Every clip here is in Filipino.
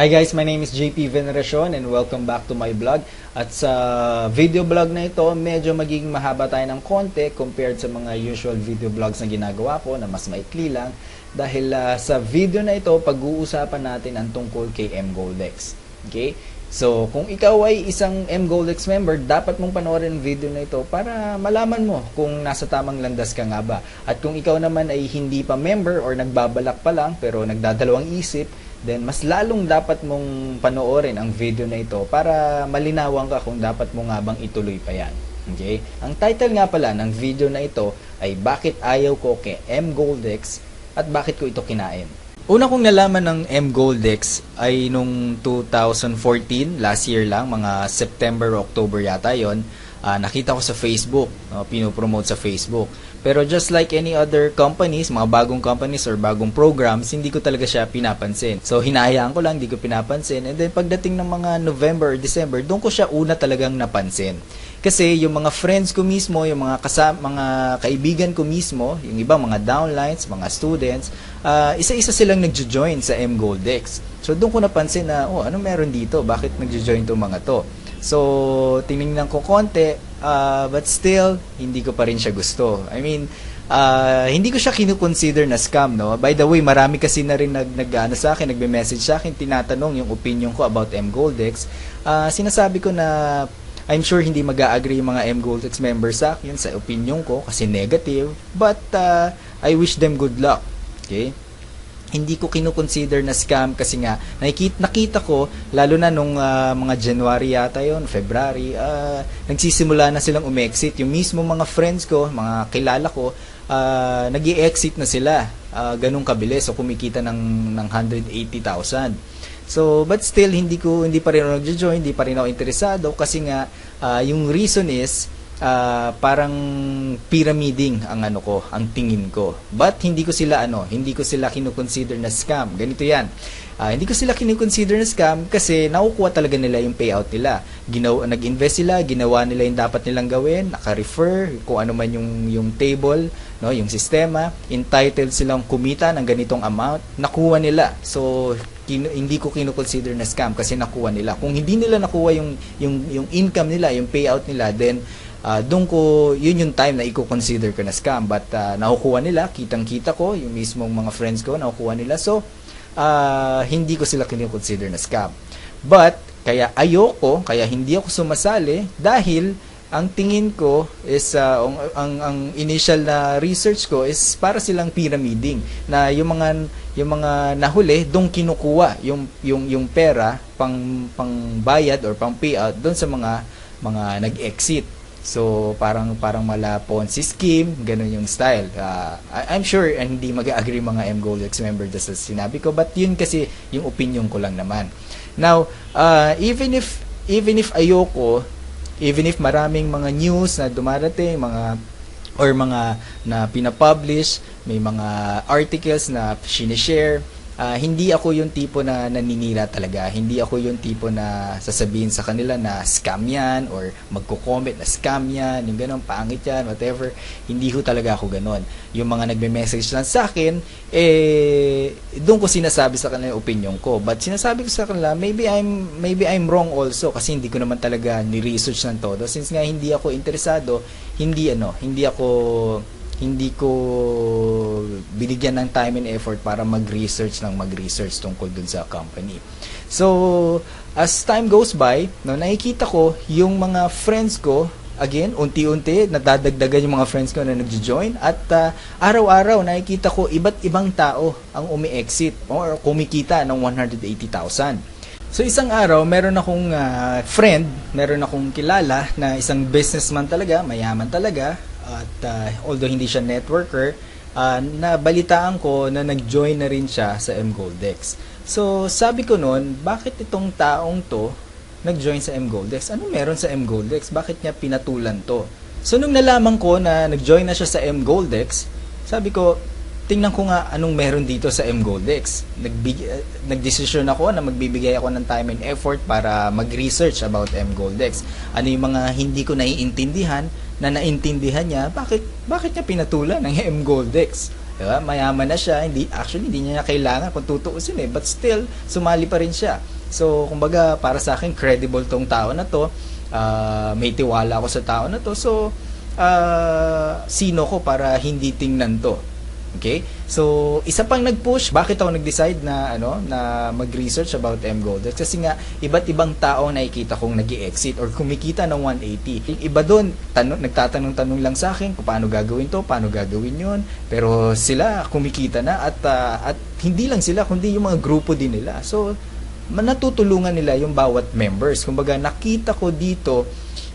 Hi guys, my name is JP Veneracion and welcome back to my vlog. At sa video vlog na ito, medyo magiging mahaba tayo ng konti compared sa mga usual video vlogs na ginagawa ko na mas maikli lang. Dahil ah, sa video na ito, pag-uusapan natin ang tungkol kay M Goldex. Okay? So, kung ikaw ay isang M Goldex member, dapat mong panoorin ang video na ito para malaman mo kung nasa tamang landas ka nga ba. At kung ikaw naman ay hindi pa member or nagbabalak pa lang pero nagdadalawang isip, then mas lalong dapat mong panoorin ang video na ito para malinawan ka kung dapat mo nga bang ituloy pa yan. Okay? Ang title nga pala ng video na ito ay Bakit Ayaw Ko Kay M Goldex at Bakit Ko Ito Kinain. Una kong nalaman ng M Goldex ay nung 2014, last year lang, mga September, October yata yon. Ah, nakita ko sa Facebook, no, pinopromote sa Facebook. Pero just like any other companies, mga bagong companies or bagong programs, hindi ko talaga siya pinapansin. So, hinahayaan ko lang, hindi ko pinapansin. And then, pagdating ng mga November or December, doon ko siya una talagang napansin. Kasi yung mga friends ko mismo, yung mga kasama, mga kaibigan ko mismo, yung ibang mga downlines, mga students, ah, isa-isa silang nagjo-join sa M Goldex. So doon ko napansin na, oh, ano meron dito? Bakit nagjo-join tong mga to? So, tiningnan ko konti, ah, but still, hindi ko pa rin siya gusto. I mean, ah, hindi ko siya kinukonsider na scam, no? By the way, marami kasi na rin nag, nag ano, sa akin, nagbe-message sa akin, tinatanong yung opinion ko about M Goldex. Ah, sinasabi ko na I'm sure hindi mag-agree yung mga M Goldex members sa akin sa opinion ko kasi negative, but uh, I wish them good luck. Okay? Hindi ko kinukonsider na scam kasi nga nakikita, nakita ko lalo na nung uh, mga January yata yon, February, uh, nagsisimula na silang umexit. Yung mismo mga friends ko, mga kilala ko, uh, nag exit na sila. Uh, ganun kabilis. So kumikita ng, ng 180,000. So, but still hindi ko hindi pa rin ako nagjo-join, hindi pa rin ako interesado kasi nga uh, yung reason is uh, parang pyramiding ang ano ko, ang tingin ko. But hindi ko sila ano, hindi ko sila kino-consider na scam. Ganito 'yan. Uh, hindi ko sila kino-consider na scam kasi nakukuha talaga nila yung payout nila. Ginaw nag-invest sila, ginawa nila yung dapat nilang gawin, naka-refer kung ano man yung yung table, no, yung sistema, entitled silang kumita ng ganitong amount, nakuha nila. So kin- hindi ko kino-consider na scam kasi nakuha nila. Kung hindi nila nakuha yung yung yung income nila, yung payout nila, then uh, doon ko yun yung time na i-consider ko na scam. But uh, nakukuha nila, kitang-kita ko, yung mismong mga friends ko nakukuha nila. So uh, hindi ko sila kino-consider na scam. But kaya ayoko, kaya hindi ako sumasali dahil ang tingin ko is uh, ang, ang ang initial na research ko is para silang pyramiding na yung mga yung mga nahuli doon kinukuha yung yung yung pera pang pang bayad or pang payout doon sa mga mga nag-exit. So parang parang mala Ponzi scheme, ganun yung style. Uh, I'm sure uh, hindi mag-agree mga M Goldex member sa sinabi ko but yun kasi yung opinion ko lang naman. Now, uh, even if even if ayoko even if maraming mga news na dumarating, mga or mga na pinapublish, may mga articles na sinishare, uh, hindi ako yung tipo na naninira talaga. Hindi ako yung tipo na sasabihin sa kanila na scam yan or magko-comment na scam yan, yung ganun, pangit yan, whatever. Hindi ho talaga ako ganun. Yung mga nagme-message lang sa akin, eh, doon ko sinasabi sa kanila yung opinion ko. But sinasabi ko sa kanila, maybe I'm, maybe I'm wrong also kasi hindi ko naman talaga ni-research ng todo. Since nga hindi ako interesado, hindi ano, hindi ako hindi ko binigyan ng time and effort para mag-research ng mag-research tungkol dun sa company. So, as time goes by, no, nakikita ko yung mga friends ko, again, unti-unti, nadadagdagan yung mga friends ko na nagjo-join at uh, araw-araw nakikita ko iba't ibang tao ang umi-exit or kumikita ng 180,000. So isang araw, meron akong uh, friend, meron akong kilala na isang businessman talaga, mayaman talaga, at uh, although hindi siya networker, uh, nabalitaan ko na nag-join na rin siya sa M Goldex. So, sabi ko noon, bakit itong taong to nag-join sa M Goldex? Ano meron sa M Goldex? Bakit niya pinatulan to? So, nung nalaman ko na nag-join na siya sa M Goldex, sabi ko, tingnan ko nga anong meron dito sa M Goldex. Nagbig uh, nagdesisyon ako na magbibigay ako ng time and effort para mag-research about M Goldex. Ano yung mga hindi ko naiintindihan na naintindihan niya, bakit bakit niya pinatulan ng M Goldex? Diba? Mayaman na siya, hindi actually hindi niya kailangan kung tutuusin eh, but still sumali pa rin siya. So, kumbaga para sa akin credible tong tao na to. Uh, may tiwala ako sa tao na to. So, uh, sino ko para hindi tingnan to? Okay? So, isa pang nag-push, bakit ako nag-decide na ano, na mag-research about M Goldex? Kasi nga iba't ibang tao nakikita kong nag-exit or kumikita ng 180. Iba doon, tanong, nagtatanong-tanong lang sa akin kung paano gagawin to, paano gagawin 'yon. Pero sila kumikita na at uh, at hindi lang sila kundi yung mga grupo din nila. So, natutulungan nila yung bawat members. Kumbaga, nakita ko dito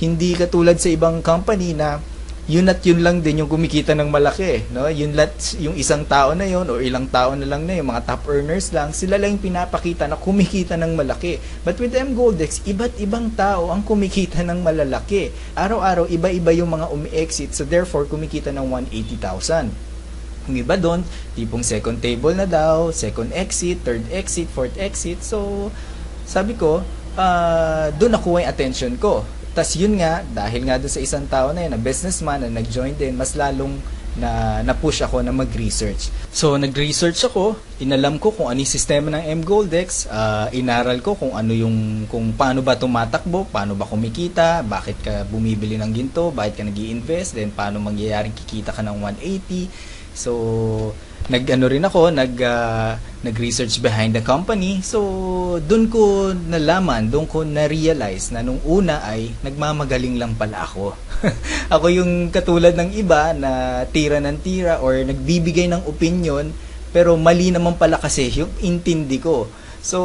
hindi katulad sa ibang company na yun at yun lang din yung kumikita ng malaki, no? Yun lat, yung isang tao na yun o ilang tao na lang na yung mga top earners lang, sila lang yung pinapakita na kumikita ng malaki. But with M Goldex, iba't ibang tao ang kumikita ng malalaki. Araw-araw iba-iba yung mga umi-exit, so therefore kumikita ng 180,000. Yung iba doon, tipong second table na daw, second exit, third exit, fourth exit. So, sabi ko, uh, doon nakuha yung attention ko. Tapos yun nga, dahil nga doon sa isang tao na yun, na businessman na nag-join din, mas lalong na na-push ako na mag-research. So, nag-research ako, inalam ko kung ano yung sistema ng M Goldex, uh, inaral ko kung ano yung, kung paano ba tumatakbo, paano ba kumikita, bakit ka bumibili ng ginto, bakit ka nag invest then paano mangyayaring kikita ka ng 180. So, nag-ano rin ako, nag uh, nag-research behind the company. So, doon ko nalaman, doon ko na-realize na nung una ay nagmamagaling lang pala ako. ako yung katulad ng iba na tira ng tira or nagbibigay ng opinion pero mali naman pala kasi yung intindi ko. So,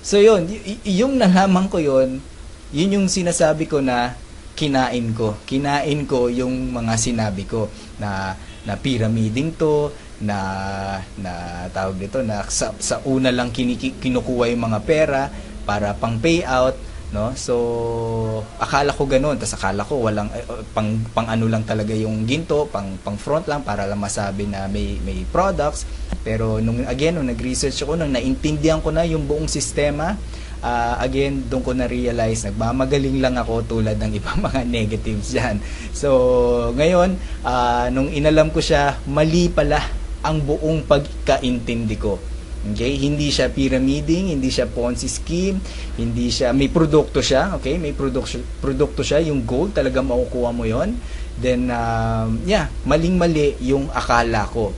so yun, y- yung nalaman ko yun, yun yung sinasabi ko na kinain ko. Kinain ko yung mga sinabi ko na na pyramiding to na na tawag dito na sa, sa una lang kiniki, kinukuha yung mga pera para pang payout no? So akala ko ganoon tas akala ko walang eh, pang pang ano lang talaga yung ginto pang pang front lang para lang masabi na may may products. Pero nung again nung nag-research ako nung naintindihan ko na yung buong sistema uh, again, doon ko na-realize, nagmamagaling lang ako tulad ng ibang mga negatives dyan. So, ngayon, uh, nung inalam ko siya, mali pala ang buong pagkaintindi ko. Okay? Hindi siya pyramiding, hindi siya Ponzi scheme, hindi siya, may produkto siya, okay? May produkto, produkto siya, yung gold, talaga makukuha mo yon Then, um, yeah, maling-mali yung akala ko.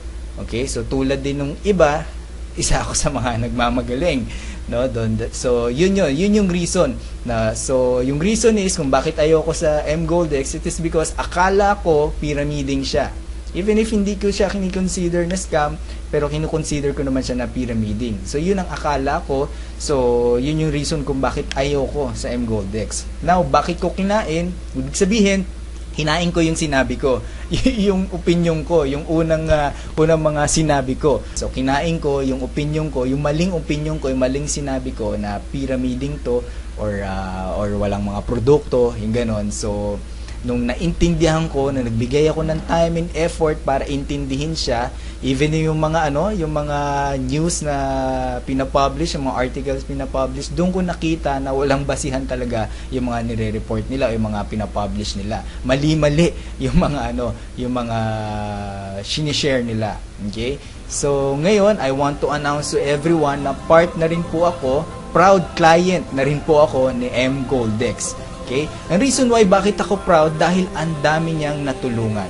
Okay? So, tulad din ng iba, isa ako sa mga nagmamagaling no don so yun yun yun yung reason na so yung reason is kung bakit ayoko sa M Goldex it is because akala ko pyramiding siya even if hindi ko siya kini-consider na scam pero kino-consider ko naman siya na pyramiding so yun ang akala ko so yun yung reason kung bakit ayoko sa M Goldex now bakit ko kinain ibig sabihin hinain ko yung sinabi ko. yung opinion ko, yung unang uh, unang mga sinabi ko. So kinain ko yung opinion ko, yung maling opinion ko, yung maling sinabi ko na pyramiding to or uh, or walang mga produkto, yung ganon. So nung naintindihan ko na nagbigay ako ng time and effort para intindihin siya even yung mga ano yung mga news na pinapublish yung mga articles pinapublish doon ko nakita na walang basihan talaga yung mga nire-report nila o yung mga pinapublish nila. Mali-mali yung mga ano yung mga sinishare nila okay? So ngayon I want to announce to everyone na part na rin po ako proud client na rin po ako ni M Goldex Okay? Ang reason why bakit ako proud dahil ang dami niyang natulungan.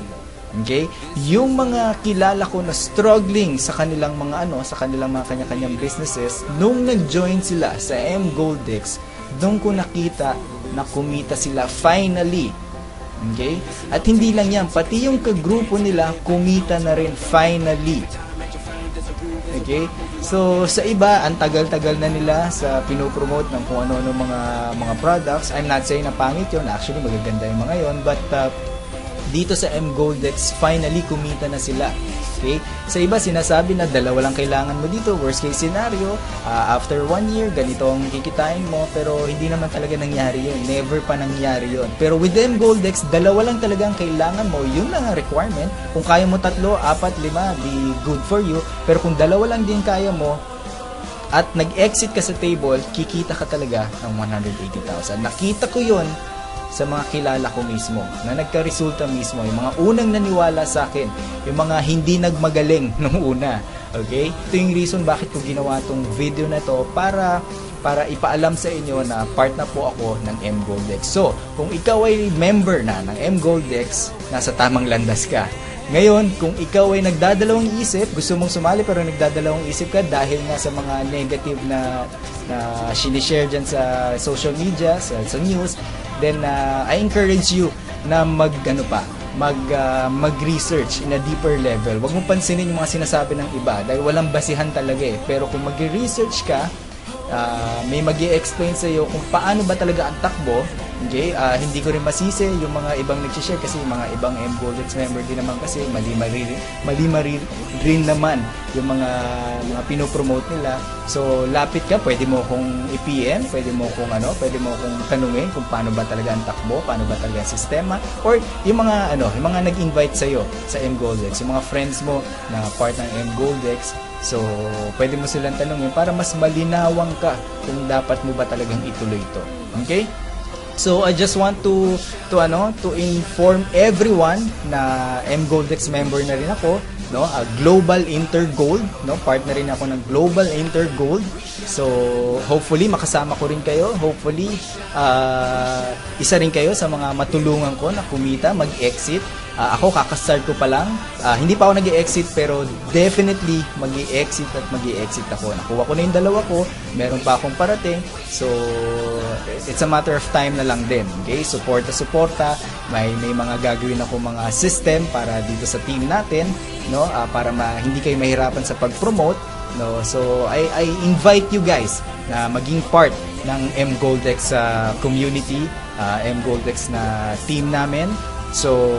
Okay? Yung mga kilala ko na struggling sa kanilang mga ano, sa kanilang mga kanya-kanyang businesses, nung nag-join sila sa M Goldex, doon ko nakita na kumita sila finally. Okay? At hindi lang yan, pati yung kagrupo nila kumita na rin finally. Okay? So, sa iba, ang tagal-tagal na nila sa pinopromote ng kung ano-ano mga mga products. I'm not saying na pangit yun. Actually, magaganda yung mga yon But, uh, dito sa M Goldex, finally kumita na sila. Okay? Sa iba, sinasabi na dalawa lang kailangan mo dito. Worst case scenario, uh, after one year, ganito ang kikitain mo. Pero hindi naman talaga nangyari yun. Never pa nangyari yun. Pero with M Goldex, dalawa lang talaga ang kailangan mo. Yun lang ang requirement. Kung kaya mo tatlo, apat, lima, di good for you. Pero kung dalawa lang din kaya mo, at nag-exit ka sa table, kikita ka talaga ng 180,000. Nakita ko yun sa mga kilala ko mismo na nagka-resulta mismo, yung mga unang naniwala sa akin, yung mga hindi nagmagaling nung una. Okay? Ito yung reason bakit ko ginawa tong video na to para para ipaalam sa inyo na part na po ako ng M Goldex. So, kung ikaw ay member na ng M Goldex, nasa tamang landas ka. Ngayon, kung ikaw ay nagdadalawang isip, gusto mong sumali pero nagdadalawang isip ka dahil nga sa mga negative na na sinishare dyan sa social media, sa, sa news, then uh, I encourage you na mag ano pa, mag uh, mag-research in a deeper level. Huwag mong pansinin yung mga sinasabi ng iba dahil walang basihan talaga eh. Pero kung mag-research ka, uh, may mag explain sa iyo kung paano ba talaga ang takbo. Okay? Uh, hindi ko rin masisi yung mga ibang nag-share kasi mga ibang M Goldex member din naman kasi mali-mali mali-mali rin naman yung mga mga pinopromote nila. So, lapit ka, pwede mo kong i-PM, pwede mo kong ano, pwede mo kong tanungin kung paano ba talaga ang takbo, paano ba talaga ang sistema, or yung mga ano, yung mga nag-invite sa iyo sa M Goldex, yung mga friends mo na part ng M Goldex, So, pwede mo silang tanongin para mas malinawang ka kung dapat mo ba talagang ituloy ito. Okay? So, I just want to to ano, to inform everyone na M Goldex member na rin ako, no? A Global Inter Gold, no? Partner rin ako ng Global Inter Gold. So, hopefully makasama ko rin kayo. Hopefully uh, isa rin kayo sa mga matulungan ko na kumita, mag-exit Uh, ako kakastart ko pa lang. Uh, hindi pa ako nag exit pero definitely mag exit at mag exit ako. Nakuha ko na yung dalawa ko. Meron pa akong parating. So, it's a matter of time na lang din. Okay? Suporta, suporta. May, may mga gagawin ako mga system para dito sa team natin. No? Uh, para ma, hindi kayo mahirapan sa pag-promote. No? So, I, I invite you guys na maging part ng M Goldex uh, community, uh, M Goldex na team namin. So,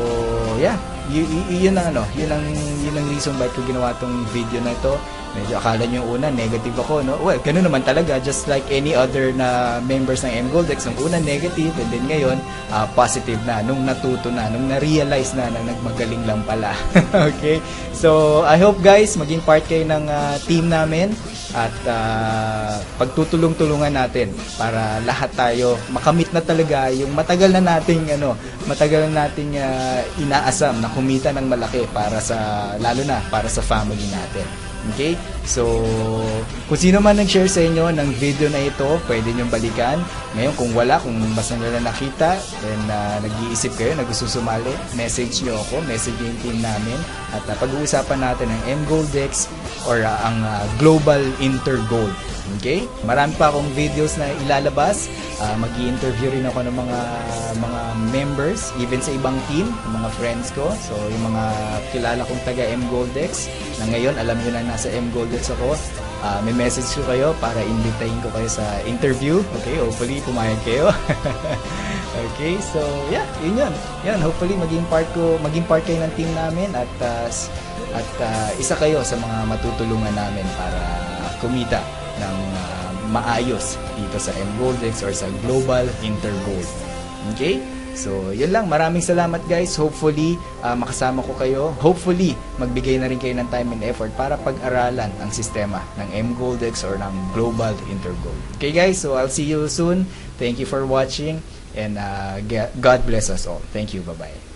yeah, y- y- yun ang ano, yun ang yun ang reason bakit ko ginawa tong video na ito. Medyo akala nyo una negative ako, no? Well, ganun naman talaga just like any other na members ng M Goldex, nung una negative and then ngayon uh, positive na nung natuto na, nung na-realize na na nagmagaling lang pala. okay? So, I hope guys maging part kayo ng uh, team namin at uh, pagtutulong-tulungan natin para lahat tayo makamit na talaga yung matagal na nating ano, matagal na nating uh, inaasam na kumita ng malaki para sa lalo na para sa family natin. Okay? So, kung sino man nag-share sa inyo ng video na ito, pwede nyo balikan. Ngayon, kung wala, kung basta nyo na nakita, then uh, nag-iisip kayo, na gusto sumali, message nyo ako, message yung team namin. At uh, pag-uusapan natin ang M-Goldex or uh, ang uh, Global Intergold. Okay? Marami pa akong videos na ilalabas. Uh, Mag-i-interview rin ako ng mga mga members, even sa ibang team, mga friends ko. So, yung mga kilala kong taga M Goldex, na ngayon alam niyo na nasa M Goldex ako. Uh, may message ko kayo para invitahin ko kayo sa interview. Okay, hopefully pumayag kayo. okay, so yeah, yun yun. Yan, hopefully maging part ko, maging part kayo ng team namin at uh, at uh, isa kayo sa mga matutulungan namin para kumita ng uh, maayos dito sa M Goldex or sa Global Intergold. Okay? So, yun lang. Maraming salamat guys. Hopefully, uh, makasama ko kayo. Hopefully, magbigay na rin kayo ng time and effort para pag-aralan ang sistema ng M Goldex or ng Global Intergold. Okay guys, so I'll see you soon. Thank you for watching and uh, God bless us all. Thank you. Bye-bye.